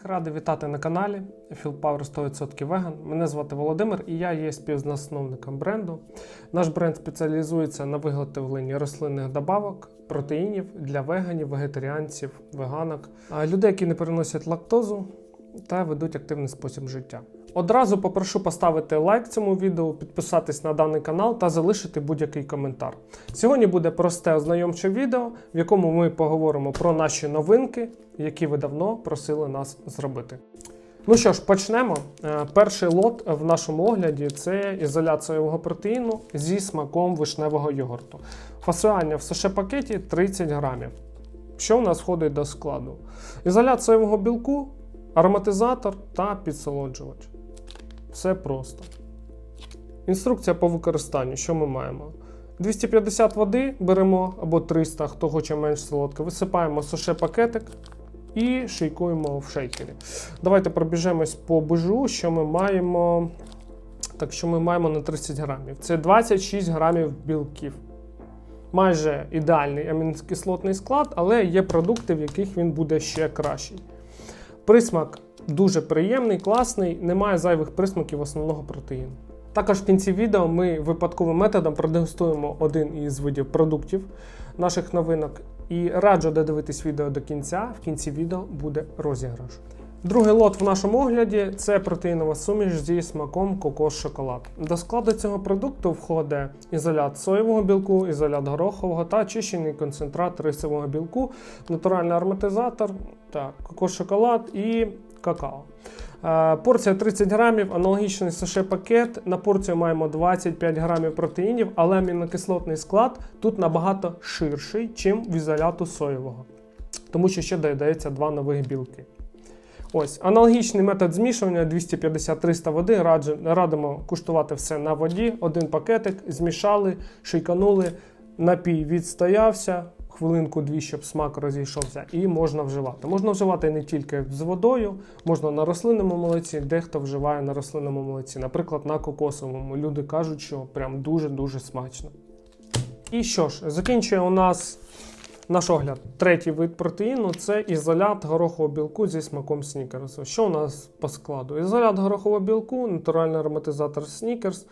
Всіх радий вітати на каналі Fieldpower 100% Vegan. Мене звати Володимир і я є співзасновником бренду. Наш бренд спеціалізується на виготовленні рослинних добавок, протеїнів для веганів, вегетаріанців, веганок, людей, які не переносять лактозу та ведуть активний спосіб життя. Одразу попрошу поставити лайк цьому відео, підписатись на даний канал та залишити будь-який коментар. Сьогодні буде просте ознайомче відео, в якому ми поговоримо про наші новинки, які ви давно просили нас зробити. Ну що ж, почнемо. Е, Перший лот в нашому огляді це ізолят соєвого протеїну зі смаком вишневого йогурту. Фасування в саше пакеті 30 грамів. Що в нас входить до складу? Ізолят соєвого білку, ароматизатор та підсолоджувач. Все просто. Інструкція по використанню. Що ми маємо? 250 води беремо або 300, хто хоче менш солодке. Висипаємо суше пакетик і шейкуємо в шейкері. Давайте пробіжемось по бежу, що ми маємо. Так, що ми маємо на 30 грамів. Це 26 грамів білків. Майже ідеальний амінокислотний склад, але є продукти, в яких він буде ще кращий. Присмак дуже приємний, класний, немає зайвих присмаків основного протеїну. Також в кінці відео ми випадковим методом продегустуємо один із видів продуктів наших новинок. І раджу додивитись відео до кінця. В кінці відео буде розіграш. Другий лот в нашому огляді це протеїнова суміш зі смаком кокос-шоколад. До складу цього продукту входить ізолят соєвого білку, ізолят горохового та очищений концентрат рисового білку, натуральний ароматизатор, кокос-шоколад і какао. Е, Порція 30 грамів, аналогічний саше пакет. На порцію маємо 25 грамів протеїнів, але амінокислотний склад тут набагато ширший, чим в ізоляту соєвого, тому що ще додається два нових білки. Ось аналогічний метод змішування 250-300 води. Радимо куштувати все на воді. Один пакетик, змішали, шейканули, напій відстоявся, хвилинку-дві, щоб смак розійшовся, і можна вживати. Можна вживати не тільки з водою, можна на рослинному молоці, дехто вживає на рослинному молоці, наприклад, на кокосовому. Люди кажуть, що прям дуже-дуже смачно. І що ж, закінчує у нас наш огляд. Третій вид протеїну це ізолят горохового білку зі смаком снікерсу. Що у нас по складу? Ізолят горохового білку, натуральний ароматизатор снікерс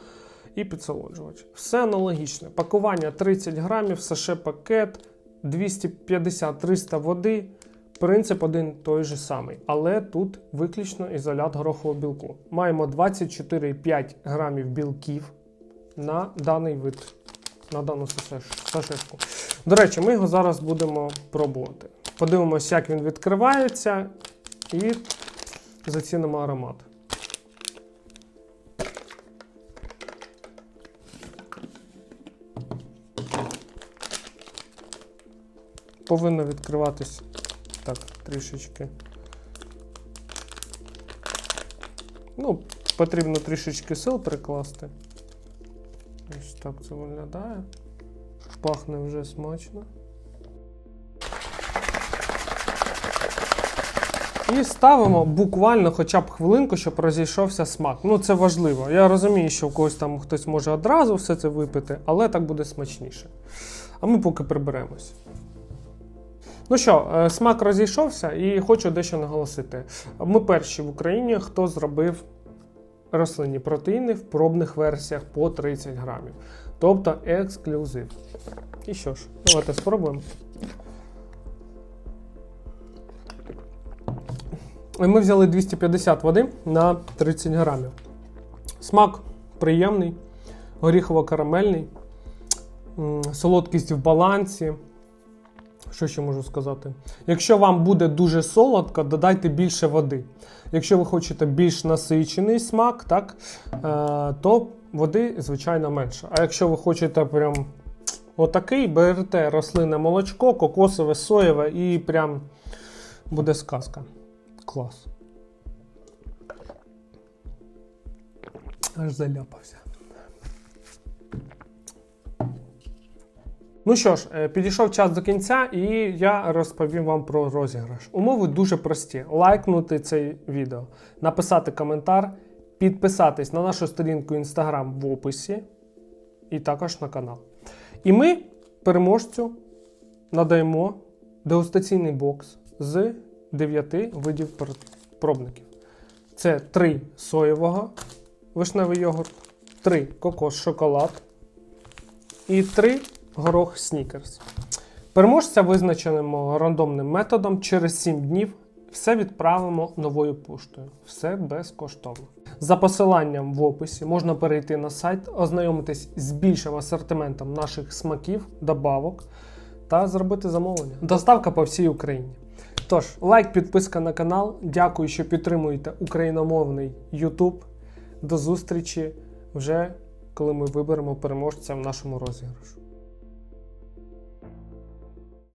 і підсолоджувач. Все аналогічне. Пакування 30 грамів, саше пакет, 250-300 води. Принцип один той же самий, але тут виключно ізолят горохового білку. Маємо 24,5 грамів білків на даний вид, на дану сашеш- сашешку. До речі, ми його зараз будемо пробувати. Подивимося, як він відкривається, і зацінимо аромат. Повинно відкриватись так, трішечки. Ну, потрібно трішечки сил прикласти. Ось так це виглядає. Пахне вже смачно. І ставимо буквально хоча б хвилинку, щоб розійшовся смак. Ну, це важливо. Я розумію, що у когось там хтось може одразу все це випити, але так буде смачніше. А ми поки приберемось. Ну що, е, смак розійшовся, і хочу дещо наголосити. Ми перші в Україні, хто зробив рослинні протеїни в пробних версіях по 30 грамів. Тобто ексклюзив. І що ж, давайте спробуємо. Ми взяли 250 води на 30 грамів. Смак приємний, горіхово-карамельний, солодкість в балансі. Що ще можу сказати? Якщо вам буде дуже солодко, додайте більше води. Якщо ви хочете більш насичений смак, так, е, то води, звичайно, менше. А якщо ви хочете прям отакий, берете рослинне молочко, кокосове, соєве і прям буде сказка. Клас. Аж заляпався. Ну що ж, е, підійшов час до кінця, і я розповім вам про розіграш. Умови дуже прості: лайкнути це відео, написати коментар, підписатись на нашу сторінку Instagram в описі, і також на канал. І ми переможцю надаємо дегустаційний бокс з 9 видів пробників. Це 3 соєвого вишневий йогурт, 3 кокос шоколад і 3 горох снікерс. Переможця визначимо рандомним методом через 7 днів. Все відправимо новою поштою. Все безкоштовно. За посиланням в описі можна перейти на сайт, ознайомитись з більшим асортиментом наших смаків, добавок та зробити замовлення. Доставка по всій Україні. Тож, лайк, підписка на канал. Дякую, що підтримуєте україномовний YouTube. До зустрічі вже коли ми виберемо переможця в нашому розіграшу.